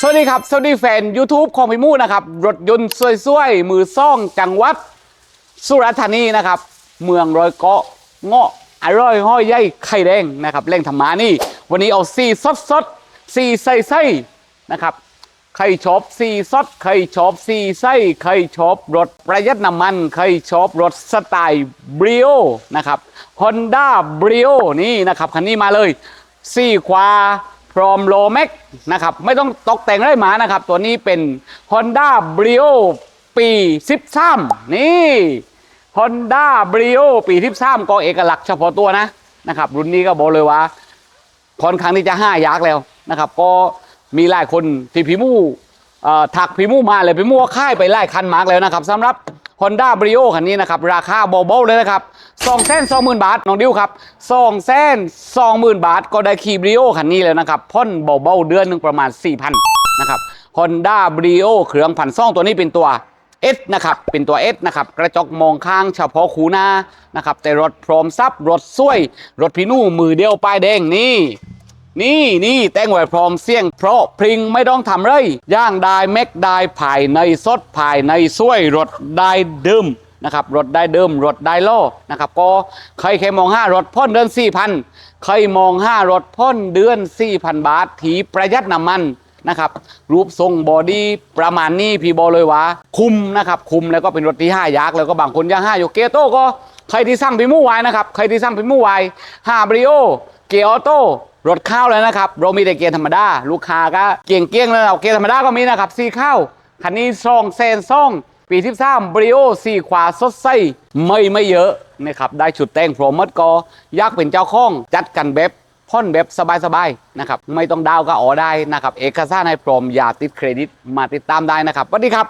สวัสดีครับ สวัสดีแฟน YouTube ของพี่มู่นะครับ รถยนต์สวยๆ มือซ่องจังหวัด สุราษฎร์ธานีนะครับ เมืองรอยเกาะเงาะอร่อยห้อยใหญ่ไข่แดงนะครับเร่งธรรมานี่ วันนี้เอาซีสดสดซีใส่ไส้นะครับใครชอบซีสดใครชอบซีไส้ใครชอบรถประหยัดน้ำมันใครชอบรถสไตล์บริโอนะครับฮอนด้าบริโอนี่นะครับคันนี้มาเลยซี่ขวา พร้อมโลแม็กนะครับไม่ต้องตกแต่งไรหมานะครับ ตัวนี้เป็น Honda Brio ปี 13 นี่ Honda Brio ปี 13 ก็เอกลักษณ์เฉพาะตัวนะนะครับรุ่นนี้ก็บอกเลยว่าค่อนข้างที่จะห้ายักษ์แล้วนะครับ ก็มีหลายคนที่พิมู่ถักพิมูมาเลยพิมู่ค่ายไปไล่คันมาร์กแล้วนะครับสำหรับ Honda Brio คันนี้นะครับ ราคาเบาๆเลยนะครับ2องแสนสองหมื่นบาท น้องดิวครับ2องแสนสองหมื่นบาท ก็ได้ขี่ Brio คันนี้แล้วนะครับพ่นเบาๆเดือนหนึ่งประมาณ 4,000นะครับ Honda Brio เครื่องพันซ่องตัวนี้เป็นตัว S นะครับ เป็นตัว S นะครับ กระจกมองข้างเฉพาะคูหน้านะครับ แต่รถพร้อมซับ รถสวย รถพีนู่มือเดียวป้ายแดงนี่ นี่นี่แตงไว้พร้อมเสี่ยงเพราะพริงไม่ต้องทำไรย่างได้เม็กได้ภายในสดภายในสวยรถได้เดิมนะครับรถได้เดิมรถได้โล่นะครับก็ใครเคยมองห้ารถพ่นเดือนสี่พันใครมองห้ารถพ่นเดือนสี่พันบาทถีประหยัดน้ำมันนะครับรูปทรงบอดี้ประมาณนี้พี่บอเลยว่าคุมนะครับคุมแล้วก็เป็นรถที่ห้ายักษ์แล้วก็บางคนยังห้าอยู่เกโต้ก็ใครที่สร้างพิมู่ไว้นะครับใครที่สร้างพิมู่ไว้ห้าบริโอเกียร์ออโต้ รถข้าวเลยนะครับ เรามีแต่เกียร์ธรรมดา ลูกค้าก็เกียงเกียงแล้วเกียร์ธรรมดาก็มีนะครับซีข้าวคันนี้ซองเซนซองปีที่สามบริโอสีขวาสดใสไม่ไม่เยอะนะครับได้ชุดแต่งพรอมหมดก็อยากเป็นเจ้าของจัดกันแบบพ่นแบบสบายๆนะครับไม่ต้องดาวก็อ๋อได้นะครับเอกสารให้พร้อมอย่าติดเครดิตมาติดตามได้นะครับสวัสดีครับ